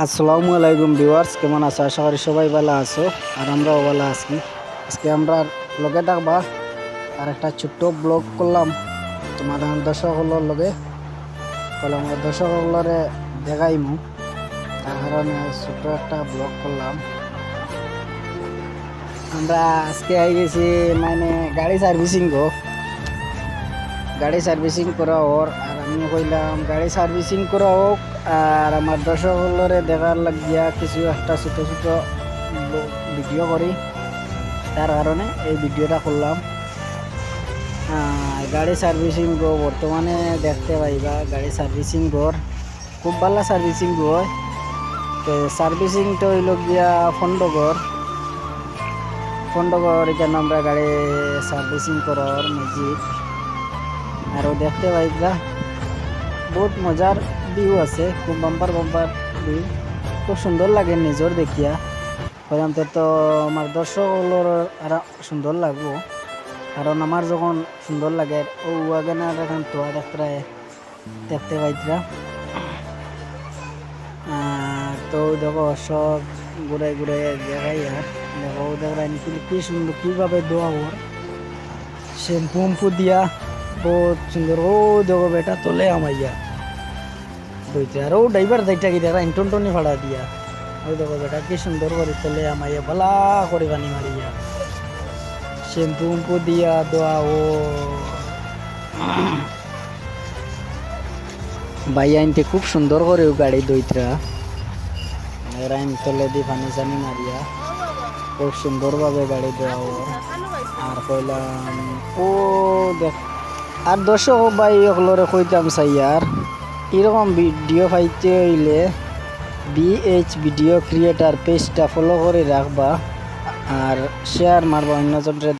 আসসালামু আলাইকুম ভিউয়ার্স, কেমন আছো? আশা করি সবাই ভালো আছো আর আমরাও ভালো আছি। আজকে আমরা লগে থাকবা আর একটা ছোট্ট ব্লগ করলাম। তোমাদের দর্শকগুলোর লগে। তাহলে আমরা দর্শকগুলোরে দেখাইমু। তার কারণে ছোট্ট একটা ব্লগ করলাম। আমরা আজকে আই গেছি মানে গাড়ি সার্ভিসিং গো। গাড়ি সার্ভিসিং করা ওর আমি কইলাম, গাড়ি সার্ভিসিং করা হোক আর আমার দর্শকগুলোরে দেখার লাগিয়া কিছু একটা ছোট ছোট ভিডিও করি তার কারণে এই ভিডিওটা করলাম গাড়ি সার্ভিসিং গো বর্তমানে দেখতে পাইবা, গাড়ি সার্ভিসিং ঘর খুব ভালো সার্ভিসিং হয়। তো হইল গিয়া ফন্ডগর ফন্ডগর এখানে আমরা গাড়ি সার্ভিসিং করার ম্যাজিক আরও দেখতে পাইবা বহুত মজার ভিউ আছে, খুব বাম্পার বাম্পার ভিউ খুব সুন্দর লাগে নিজর দেখিয়া। প্রথমত তো আমার দর্শকগুলোর আর সুন্দর লাগবো। কারণ আমার যখন সুন্দর লাগে ও ওয়াগানার এখন তোয়া দেখতে দেখতে পাইতরা তো দেখো সব ঘুরে ঘুরে দেখাই আর দেখো দেখরা কি সুন্দর কীভাবে দোয়া ওর শ্যাম্পু দিয়া। বহুত সুন্দর ও দেখো বেটা তোলে আমাইয়া বইতে আর ও ড্রাইভার দেখটা কি দেখা ইন্টনটনি ভাড়া দিয়া ওই দেখো বেটা কি সুন্দর করে তোলে আমাইয়া ভালা করে বানি মারিয়া শ্যাম্পু উম্পু দিয়া দোয়া ও ভাই আইনতে খুব সুন্দর করে ও গাড়ি দইতরা রাইন তোলে দি পানি চানি মারিয়া খুব সুন্দরভাবে গাড়ি দেওয়া ও আর কইলাম ও, দেখ। আর দর্শক ভাই ওগুলোরে কইতাম চাই আর। এরকম ভিডিও পাইতে হইলে বিএইচ ভিডিও ক্রিয়েটার পেজটা ফলো করে রাখবা আর শেয়ার মারবা অন্যজনরে